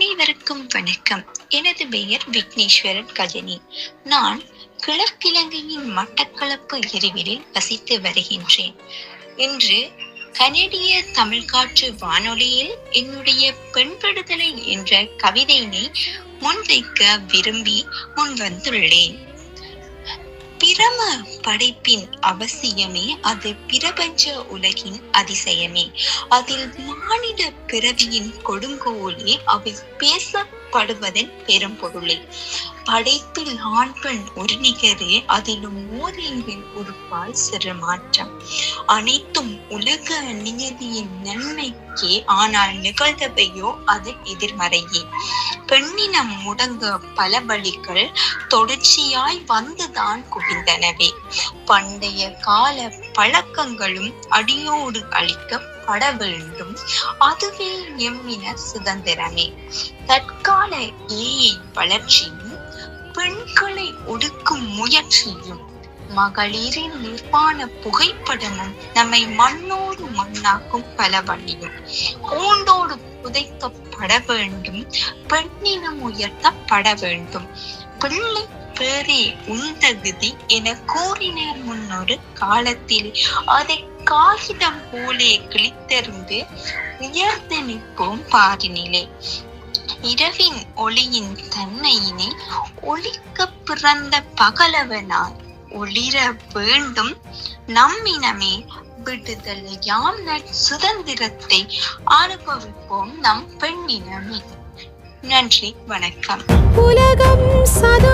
அனைவருக்கும் வணக்கம். எனது பெயர் விக்னேஸ்வரன் கஜனி. நான் கிழக்கிழங்கையின் மட்டக்களப்பு எரிவிலில் வசித்து வருகின்றேன். இன்று கனடிய தமிழ்காற்று வானொலியில் என்னுடைய பெண்படுதலை என்ற கவிதையினை முன்வைக்க விரும்பி முன் வந்துள்ளேன் பிரம படைப்பின் அவசியமே அது பிரபஞ்ச உலகின் அதிசயமே. அதில் மானிட பிறவியின் கொடுங்கோலே அவை பேச படுவதன் பெரும் பொருளே. படைப்பில் ஆண் பெண் ஒரு நிகரே அதிலும் ஓரின்பில் உறுப்பால் சிறு மாற்றம் அனைத்தும் உலக நியதியின் நன்மைக்கே ஆனால் நிகழ்ந்தவையோ அது எதிர்மறையே. பெண்ணினம் முடங்க பல வழிகள் தொடர்ச்சியாய் வந்துதான் குவிந்தனவே. பண்டைய கால பழக்கங்களும் அடியோடு அழிக்கப்பட வேண்டும். அதுவே எம்மின சுதந்திரமே. தற்கால ஏஐ வளர்ச்சியும் பெண்களை ஒடுக்கும் முயற்சியும் மகளிரின் நிர்வாண புகைப்படமும் நம்மை மண்ணோடு மண்ணாக்கும் பல வழியும். ஓண்டோடு புதைக்கப்பட வேண்டும் பெண்ணினம் உயர்த்தப்பட வேண்டும். பிள்ளை பேரே உன் தகுதி என கூறினர் முன்னொரு காலத்தில். அதை காகிதம் போலே கிழித்தெறிந்து உயர்ந்து நிற்போம் பாரினிலே. இரவின் ஒளியின் தன்மையினை ஒளிக்க பிறந்த பகலவனாய் ஒளிர வேண்டும். நம்மினமே விடுதலை யாம் சுதந்திரத்தை அனுபவிப்போம் நம் பெண்ணினமே. நன்றி வணக்கம். உலகம் சதுரம்